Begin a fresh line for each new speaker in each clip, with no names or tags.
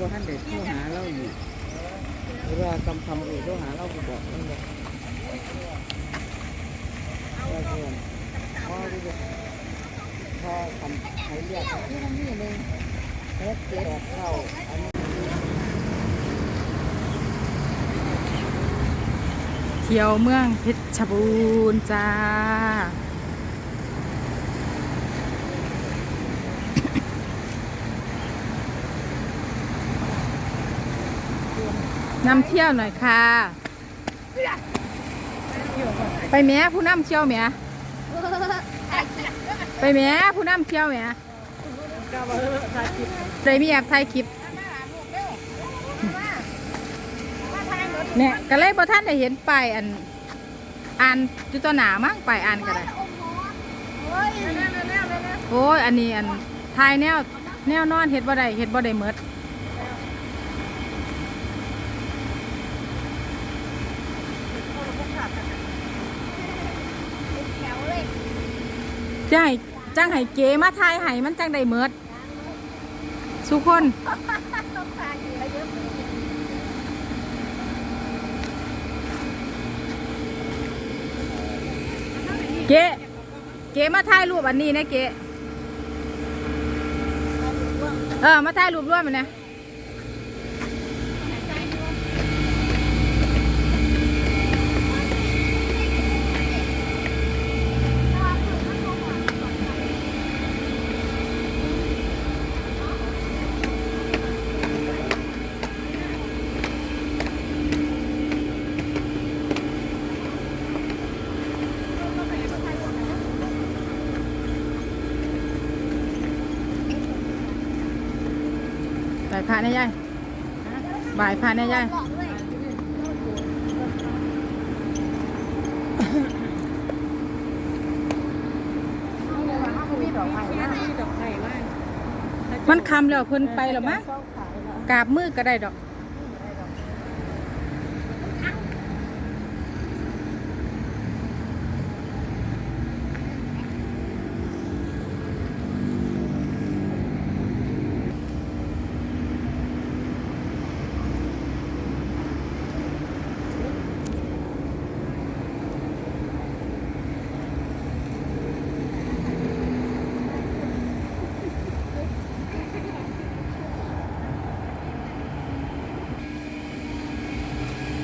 ว่ท่านเด็กโทรหาเราอยู่เวลากำคำเอกโทรหาเราก็บอกนั่นแหละว่าเพื่อนพ่อที่จะพ่อทำให้เรียกที่นั่นนี่เลยเฮ็ดเจ็ดเข้าอันนี้
เที่ยวเมืองเพชรบูรณ์จ้า นำเที่ยวหน่อยค่ะ ไปแหม่ผู้นำเที่ยวแหม่ไปแหม่ผู้นำเที่ยวแหม่ใจมีแอบถ่ายคลิปเนี่ยก็เลยพอท่านได้เห็นป้ายอันอ่านจุตหนามั้งป้ายอ่านก็ได้โอ้ยอันนี้อันทายแนวแนวนอนเห็ดบ่ได้เห็ดบ่ได้เมด จะให้จังให้เก๋มาทายให้มันจังได้เมิดสุกคนเก๋เก๋มาถ่ายรูปอันนี้นะเก๋เออมาถ่ายรูปร่วมมันนะ บ่ายพระแน่ยายบ่ายพระแน่ยายมันคำแล้วเพิ่นไปหรอมะกราบมือก็ได้ดอก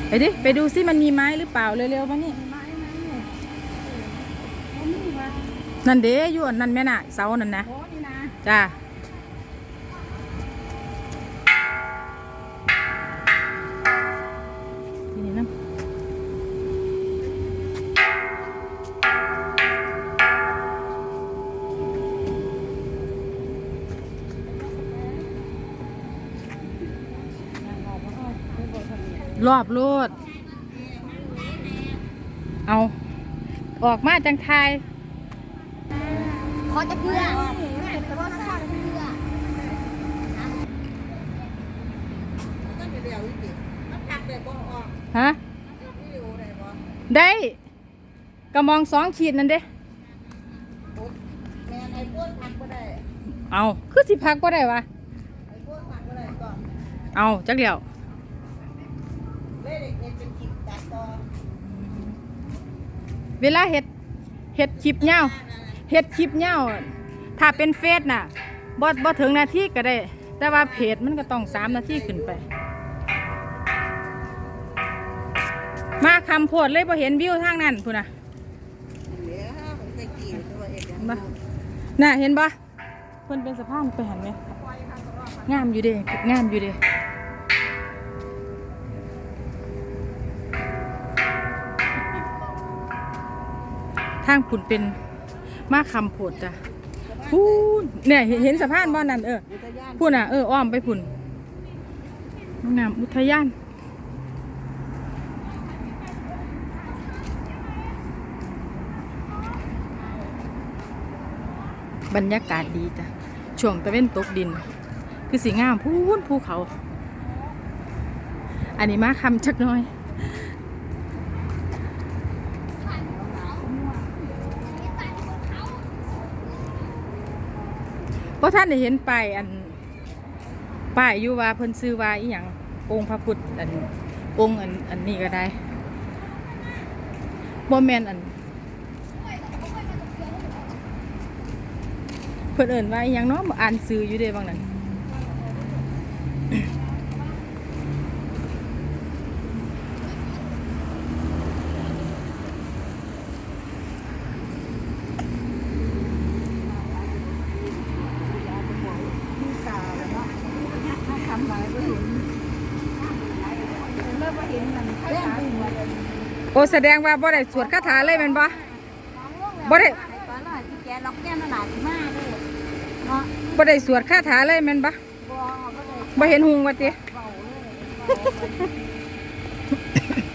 ไปดิ ไปดูซิมันมีไม้หรือเปล่าเร็วๆมานี่นั่นเด้อยู่อันนั่นแม่น่ะเสานั่นนะจ้า รอบโลด เอา ออกมาจังไทย
ขอจะเพื่อแต่ว่าน้ำข้าวจะเพื่อ
ฮะ ได้กระมองสองขีดนั่นเด้
แม่ไอ้พวกพักก็ได้
เอา คือสิพักก็ได้วะ
ไอ้พวกพักก็ได้ก่อน
เอาจักเดียว
เล่เด็กเด็กเป็นกิจตัดต่อ
เวลาเห็ดเห็ดคลิปเงาเห็ดคลิปเงาถ้าเป็นเฟซน่ะบอบ่ถึงนาทีก็ได้ แต่ว่าเพจมันก็ต้องสามนาทีขึ้นไป มาคำโพดเลยพอเห็นวิวทางนั้นพูนน่ะ
เดี๋ยวผมไปกี่ตัวเอกยัง
บ่น่ะเห็นบ่เพิ่นเป็นสะพานไปหันไหมงามอยู่เด้งามอยู่เด้ ทางผุนเป็นมาคำโพดจ้ะพูนเนี่ยเห็นเห็นสะพานบ่นั่นเออ
อุทยาน
พูนอะเอออ้อมไปผุนงามอุทยานบรรยากาศดีจ้ะ ช่วงตะเว้นตกดิน คือสีงามพูนภูเขา อันนี้มาคำจักหน้อย ราะท่านได้เห็นป้ายอันป้ายอยู่ว่าเพิ่นซื้อว่าอีหยังองค์พระพุทธอันองค์อันอันนี้ก็ได้บ่แม่นอัน เพิ่นเอิ้นว่าอีหยังเนาะอ่านซื้ออยู่เด้บางนั้น
ที่ตาแล้วเนาะถ้าทำหลายก็เห็นเริ่มมาเห็นมันแย่งหัวเลย
โอ้แสดงว่าบ่ได้สวดคาถาเลยแม่นบ่บ่ได้
ตอนนั้นที่แกล็อกแก้มหนาที่มาเลยเนาะ
บ่ได้สวดคาถาเลยแม่นบ่
บัวก็เลย
บ่เห็นหุงว่าติ
เบาเลย